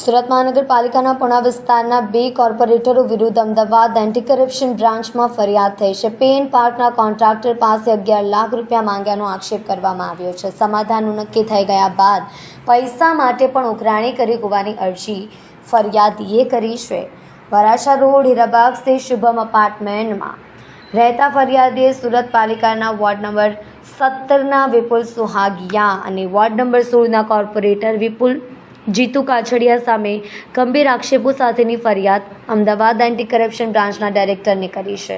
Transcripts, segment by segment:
સુરત મહાનગરપાલિકાના પુણા વિસ્તારના બે કોર્પોરેટરો વિરુદ્ધ અમદાવાદ એન્ટી કરપ્શન બ્રાન્ચમાં ફરિયાદ થઈ છે. પેન પાર્કના કોન્ટ્રાક્ટર પાસે અગિયાર લાખ રૂપિયા માંગ્યાનો આક્ષેપ કરવામાં આવ્યો છે. સમાધાનનું નક્કી થઈ ગયા બાદ પૈસા માટે પણ ઉઘરાણી કરી હોવાની અરજી ફરિયાદીએ કરી છે. વરાછા રોડ હીરાબાગ સ્થિત શુભમ અપાર્ટમેન્ટમાં રહેતા ફરિયાદીએ સુરત પાલિકાના વોર્ડ નંબર સત્તરના વિપુલ સુહાગિયા અને વોર્ડ નંબર સોળના કોર્પોરેટર વિપુલ જીતુ કાછડિયા સામે ગંભીર આક્ષેપો સાથેની ફરિયાદ અમદાવાદ એન્ટી કરપ્શન બ્રાન્ચના ડાયરેક્ટરને કરી છે.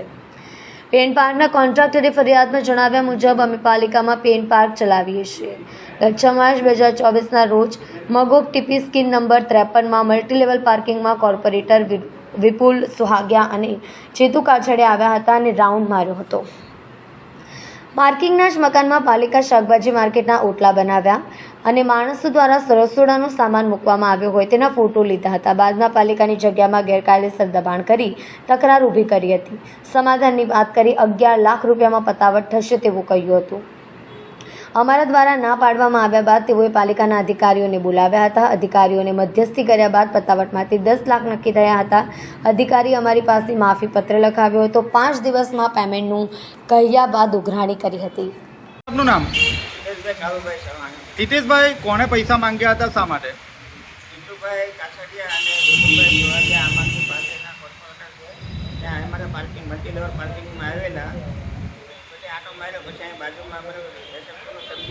પેન પાર્કના કોન્ટ્રાક્ટરે ફરિયાદમાં જણાવ્યા મુજબ, અમે પાલિકામાં પેન પાર્ક ચલાવીએ છીએ. છ માર્ચ બે હજાર ચોવીસના રોજ મગોબ ટીપી સ્કીમ નંબર ત્રેપનમાં મલ્ટીલેવલ પાર્કિંગમાં કોર્પોરેટર વિપુલ સુહાગિયા અને ચેતુ કાછડિયા આવ્યા હતા અને રાઉન્ડ માર્યો હતો. પાર્કિંગના જ મકાનમાં પાલિકા શાકભાજી માર્કેટના ઓટલા બનાવ્યા અને માણસો દ્વારા રસોડાનો સામાન મૂકવામાં આવ્યો હોય તેના ફોટો લીધા હતા. બાદમાં પાલિકાની જગ્યામાં ગેરકાયદેસર દબાણ કરી તકરાર ઊભી કરી હતી. સમાધાનની વાત કરી અગિયાર લાખ રૂપિયામાં પતાવટ થશે તેવું કહ્યું હતું. અમારા દ્વારા ના પાડવામાં આવ્યા બાદ તેઓએ પાલિકાના અધિકારીઓને બોલાવ્યા હતા. અધિકારીઓને મધ્યસ્થી કર્યા બાદ પતાવટમાંથી દસ લાખ નક્કી થયા હતા. અધિકારી અમારી પાસે માફી પત્ર લખાવ્યો હતો. પાંચ દિવસમાં પેમેન્ટનું કહ્યા બાદ ઉઘરાણી કરી હતી. આપનું નામ? હિતેશભાઈ કોણે પૈસા માંગ્યા હતા? શા માટે? જીતુભાઈ કાછડિયા અને વિપુલભાઈ જોવાડિયા આમાંથી પાસેના કોર્પોરેટર છે. ત્યાં અમારા પાર્કિંગ મલ્ટી લેવલ પાર્કિંગમાં આવેલા. પછી આટો માર્યો પછી અહીં બાજુમાં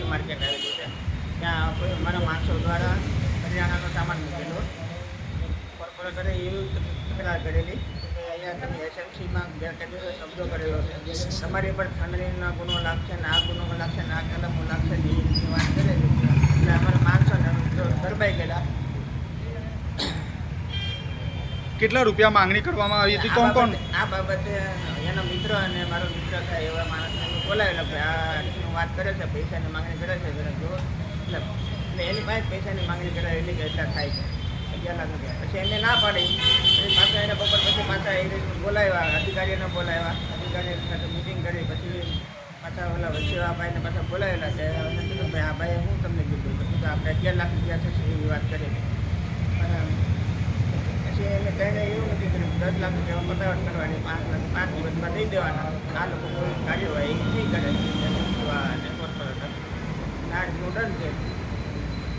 રેસેપ્શનનું માર્કેટ આવેલું છે ત્યાં અમારા માણસો દ્વારા કરિયાણાનો સામાન મૂકેલો. કોર્પોરેટરે એવી તકરાર કરેલી કે અહીંયા તમે એસએમસીમાં ગેરકાયદેસર શબ્દો કરેલો છે. તમારી પર ખંડણીનો ગુનો લાગશે ને આ ગુનો લાગશે ને આ કલમો લાગશે એવી વાત કરેલી. એટલે અમારા માણસો ગરબાઈ ગયેલા કેટલા રૂપિયા માંગણી કરવામાં આવી હતી? કોણ કોણ? આ બાબતે એના મિત્ર અને મારો મિત્ર થાય એવા માણસને બોલાવેલો આ રીતનું વાત કરે છે પૈસાની માંગણી કરે છે જરા જુઓ. એટલે એટલે એની પાસે પૈસાની માંગણી કરાવેલી કે એટલા થાય છે અગિયાર લાખ રૂપિયા. પછી એને ના પાડી. પછી પાછા એને બપોર પછી પાછા એ રીતનું બોલાવ્યા અધિકારીઓને બોલાવ્યા. અધિકારી સાથે મિટિંગ કરી પછી પાછા ઓલા વચ્ચેવા ભાઈને પાછા બોલાવેલા છે એમને કીધું ભાઈ આ ભાઈએ હું તમને કીધું? તો કીધું આપણે અગિયાર લાખ રૂપિયા થશે એવી વાત કરેલી એને એવું નથી કર્યું દસ લાખ રૂપિયા પતાવટ કરવાની, પાંચ પાંચ દિવસમાં દઈ દેવાના. આ લોકો કોઈ કાર્યવાહી કરે અને કોર્પોરેટર છે.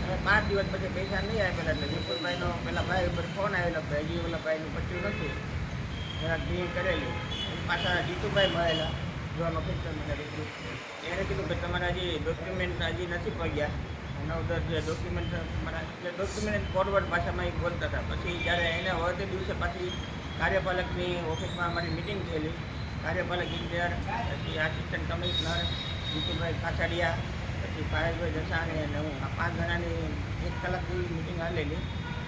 અને પાંચ દિવસ પછી પૈસા નહીં આપેલા એટલે વિપુલભાઈનો પેલા ભાઈ ઉપર ફોન આવેલો કે હજી ભાઈનું પચ્યું નથી. જરાક ડીલ કરેલી. પછી જીતુભાઈ મળેલા જોવાનો પિક્ચર મને એણે કીધું કે તમારા હજી ડોક્યુમેન્ટ હજી નથી પગ્યા. નવ ઉધર જે ડોક્યુમેન્ટ મારા જે ડોક્યુમેન્ટ ફોરવર્ડ ભાષામાં એ બોલતા હતા. પછી જ્યારે એને વધે દિવસે પાછી કાર્યપાલકની ઓફિસમાં અમારી મિટિંગ થયેલી. કાર્યપાલક ઇન્જિનિયર, પછી આસિસ્ટન્ટ કમિશનર જીતુભાઈ કાછડિયા પછી પાયલભાઈ જસાણી અને હું. આ પાંચ જણાની એક કલાક જેવી મિટિંગ હાલેલી.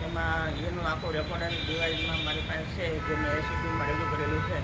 એમાં એનું આખું રેકોર્ડ ડિવાઇસમાં મારી પાસે છે, જે મેં એસીપીમાં રજૂ કરેલું છે.